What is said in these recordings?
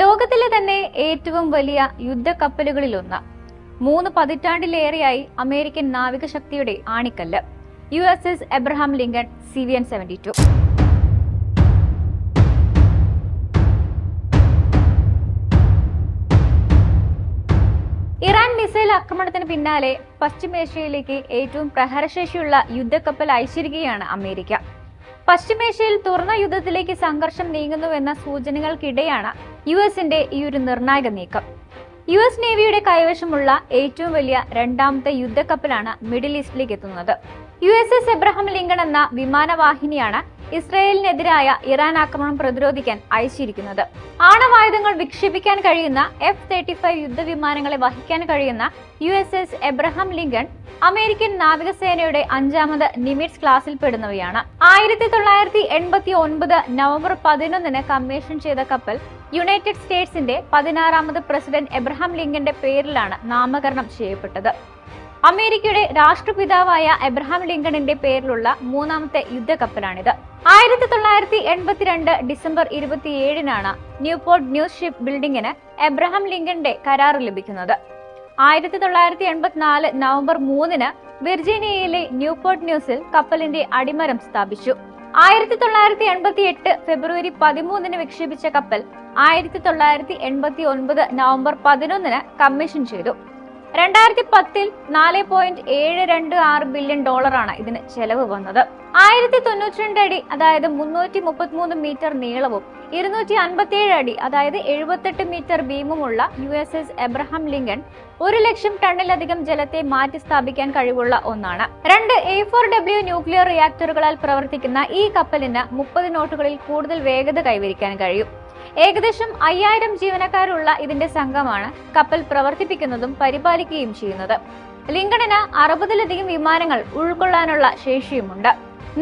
ലോകത്തിലെ തന്നെ ഏറ്റവും വലിയ യുദ്ധക്കപ്പലുകളിലൊന്ന്. മൂന്ന് പതിറ്റാണ്ടിലേറെയായി അമേരിക്കൻ നാവികശക്തിയുടെ ആണിക്കല്ല്. U S S Abraham Lincoln C V N seventy two. Iran missile ആക്രമണത്തിന് പിന്നാലെ പശ്ചിമേഷ്യയിലേക്ക് ഏറ്റവും പ്രഹരശേഷിയുള്ള യുദ്ധക്കപ്പൽ അയച്ചിരിക്കുകയാണ് അമേരിക്ക. പശ്ചിമേഷ്യയിൽ തുറന്ന യുദ്ധത്തിലേക്ക് സംഘർഷം നീങ്ങുന്നുവെന്ന സൂചനകൾക്കിടെയാണ് യു എസിന്റെ ഈ ഒരു നിർണായക നീക്കം. യു എസ് നേവിയുടെ കൈവശമുള്ള ഏറ്റവും വലിയ രണ്ടാമത്തെ യുദ്ധക്കപ്പലാണ് മിഡിൽ ഈസ്റ്റിലേക്ക് എത്തുന്നത്. U S S Abraham Lincoln എന്ന വിമാനവാഹിനിയാണ് ഇസ്രയേലിനെതിരായ ഇറാൻ ആക്രമണം പ്രതിരോധിക്കാൻ അയച്ചിരിക്കുന്നത്. ആണവായുധങ്ങൾ വിക്ഷേപിക്കാൻ കഴിയുന്ന എഫ് തേർട്ടി ഫൈവ് യുദ്ധവിമാനങ്ങളെ വഹിക്കാൻ കഴിയുന്ന U S S Abraham Lincoln American നാവികസേനയുടെ അഞ്ചാമത് നിമിറ്റ്സ് ക്ലാസ്സിൽ പെടുന്നവയാണ്. ആയിരത്തി തൊള്ളായിരത്തി എൺപത്തി ഒൻപത് നവംബർ പതിനൊന്നിന് കമ്മീഷൻ ചെയ്ത കപ്പൽ യുണൈറ്റഡ് സ്റ്റേറ്റ്സിന്റെ പതിനാറാമത് പ്രസിഡന്റ് എബ്രഹാം ലിങ്കന്റെ പേരിലാണ് നാമകരണം ചെയ്യപ്പെട്ടത്. അമേരിക്കയുടെ രാഷ്ട്രപിതാവായ എബ്രഹാം ലിങ്കണിന്റെ പേരിലുള്ള മൂന്നാമത്തെ യുദ്ധക്കപ്പലാണിത്. ആയിരത്തി തൊള്ളായിരത്തി എൺപത്തിരണ്ട് ഡിസംബർ ഇരുപത്തിയേഴിനാണ് ന്യൂപോർട്ട് ന്യൂസ് ഷിപ്പ് ബിൽഡിംഗിന് എബ്രഹാം ലിങ്കന്റെ കരാർ ലഭിക്കുന്നത്. ആയിരത്തി തൊള്ളായിരത്തി എൺപത്തിനാല് നവംബർ മൂന്നിന് വിർജീനിയയിലെ ന്യൂപോർട്ട് ന്യൂസിൽ കപ്പലിന്റെ അടിമരം സ്ഥാപിച്ചു. ആയിരത്തി തൊള്ളായിരത്തി എൺപത്തി എട്ട് ഫെബ്രുവരി പതിമൂന്നിന് വിക്ഷേപിച്ച കപ്പൽ ആയിരത്തി തൊള്ളായിരത്തി എൺപത്തി ഒൻപത് നവംബർ പതിനൊന്നിന് കമ്മീഷൻ ചെയ്തു. രണ്ടായിരത്തി പത്തിൽ നാല് പോയിന്റ് ഏഴ് രണ്ട് ആറ് ബില്യൺ ഡോളറാണ് ഇതിന് ചെലവ് വന്നത്. ആയിരത്തി തൊണ്ണൂറ്റി രണ്ട് അടി അതായത് മുന്നൂറ്റി മുപ്പത്തിമൂന്ന് മീറ്റർ നീളവും ഇരുന്നൂറ്റി അൻപത്തിയേഴ് അടി അതായത് എഴുപത്തെട്ട് metre ബീമുമുള്ള U S S Abraham Lincoln ഒരു ലക്ഷം ടണ്ണിലധികം ജലത്തെ മാറ്റി സ്ഥാപിക്കാൻ കഴിവുള്ള ഒന്നാണ്. രണ്ട് എ ഫോർ ഡബ്ല്യു ന്യൂക്ലിയർ റിയാക്ടറുകളാൽ പ്രവർത്തിക്കുന്ന ഈ കപ്പലിന് മുപ്പത് നോട്ടുകളിൽ കൂടുതൽ വേഗത കൈവരിക്കാൻ കഴിയും. ഏകദേശം അയ്യായിരം ജീവനക്കാരുള്ള ഇതിന്റെ സംഘമാണ് കപ്പൽ പ്രവർത്തിപ്പിക്കുന്നതും പരിപാലിക്കുകയും ചെയ്യുന്നത്. ലിങ്കണിന് അറുപതിലധികം വിമാനങ്ങൾ ഉൾക്കൊള്ളാനുള്ള ശേഷിയുമുണ്ട്.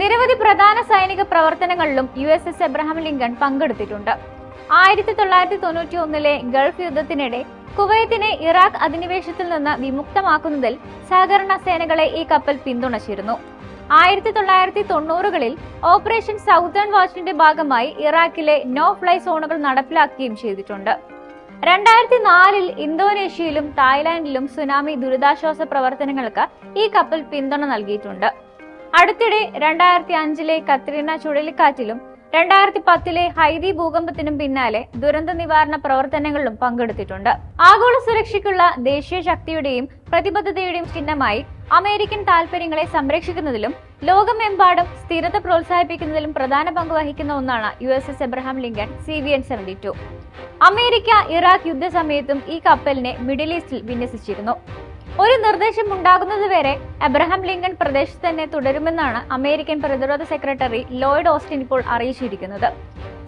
നിരവധി പ്രധാന സൈനിക പ്രവർത്തനങ്ങളിലും U S S Abraham Lincoln പങ്കെടുത്തിട്ടുണ്ട്. ആയിരത്തി തൊള്ളായിരത്തി തൊണ്ണൂറ്റി ഒന്നിലെ ഗൾഫ് യുദ്ധത്തിനിടെ കുവൈത്തിനെ ഇറാഖ് അധിനിവേശത്തിൽ നിന്ന് വിമുക്തമാക്കുന്നതിൽ സഹകരണ സേനകളെ ഈ കപ്പൽ പിന്തുണച്ചിരുന്നു. ആയിരത്തി തൊള്ളായിരത്തി തൊണ്ണൂറുകളിൽ ഓപ്പറേഷൻ സൗത്തേൺ വാച്ചിന്റെ ഭാഗമായി ഇറാഖിലെ നോ ഫ്ലൈ സോണുകൾ നടപ്പിലാക്കുകയും ചെയ്തിട്ടുണ്ട്. രണ്ടായിരത്തി നാലിൽ ഇന്തോനേഷ്യയിലും തായ്ലാന്റിലും സുനാമി ദുരിതാശ്വാസ പ്രവർത്തനങ്ങൾക്ക് ഈ കപ്പൽ പിന്തുണ നൽകിയിട്ടുണ്ട്. അടുത്തിടെ രണ്ടായിരത്തി അഞ്ചിലെ കത്രീന ചുഴലിക്കാറ്റിലും രണ്ടായിരത്തി പത്തിലെ ഹൈദി ഭൂകമ്പത്തിനും പിന്നാലെ ദുരന്ത നിവാരണ പ്രവർത്തനങ്ങളിലും പങ്കെടുത്തിട്ടുണ്ട്. ആഗോള സുരക്ഷയ്ക്കുള്ള ദേശീയ ശക്തിയുടെയും പ്രതിബദ്ധതയുടെയും ചിഹ്നമായി അമേരിക്കൻ താൽപര്യങ്ങളെ സംരക്ഷിക്കുന്നതിലും ലോകമെമ്പാടും സ്ഥിരത പ്രോത്സാഹിപ്പിക്കുന്നതിലും പ്രധാന പങ്ക് വഹിക്കുന്ന ഒന്നാണ് U S S Abraham Lincoln C V N seventy two. America Iraq യുദ്ധസമയത്തും ഈ കപ്പലിനെ മിഡിൽ ഈസ്റ്റിൽ വിന്യസിച്ചിരുന്നു. ഒരു നിർദ്ദേശം ഉണ്ടാകുന്നതുവരെ എബ്രഹാം ലിങ്കൺ പ്രദേശത്ത് തന്നെ തുടരുമെന്നാണ് അമേരിക്കൻ പ്രതിരോധ സെക്രട്ടറി ലോയിഡ് ഓസ്റ്റിൻ ഇപ്പോൾ അറിയിച്ചിരിക്കുന്നത്.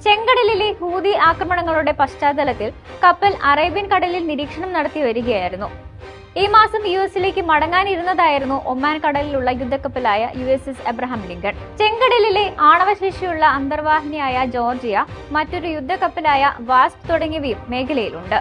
ചെങ്കടലിലെ ഹൂതി ആക്രമണങ്ങളുടെ പശ്ചാത്തലത്തിൽ കപ്പൽ അറേബ്യൻ കടലിൽ നിരീക്ഷണം നടത്തി വരികയായിരുന്നു. ഈ മാസം യു എസിലേക്ക് മടങ്ങാനിരുന്നതായിരുന്നു ഒമാൻ കടലിലുള്ള യുദ്ധക്കപ്പലായ U S S Abraham Lincoln ചെങ്കടലിലെ ആണവശേഷിയുള്ള അന്തർവാഹിനിയായ ജോർജിയ മറ്റൊരു യുദ്ധക്കപ്പലായ വാസ്പ് തുടങ്ങിയവയും മേഖലയിലുണ്ട്.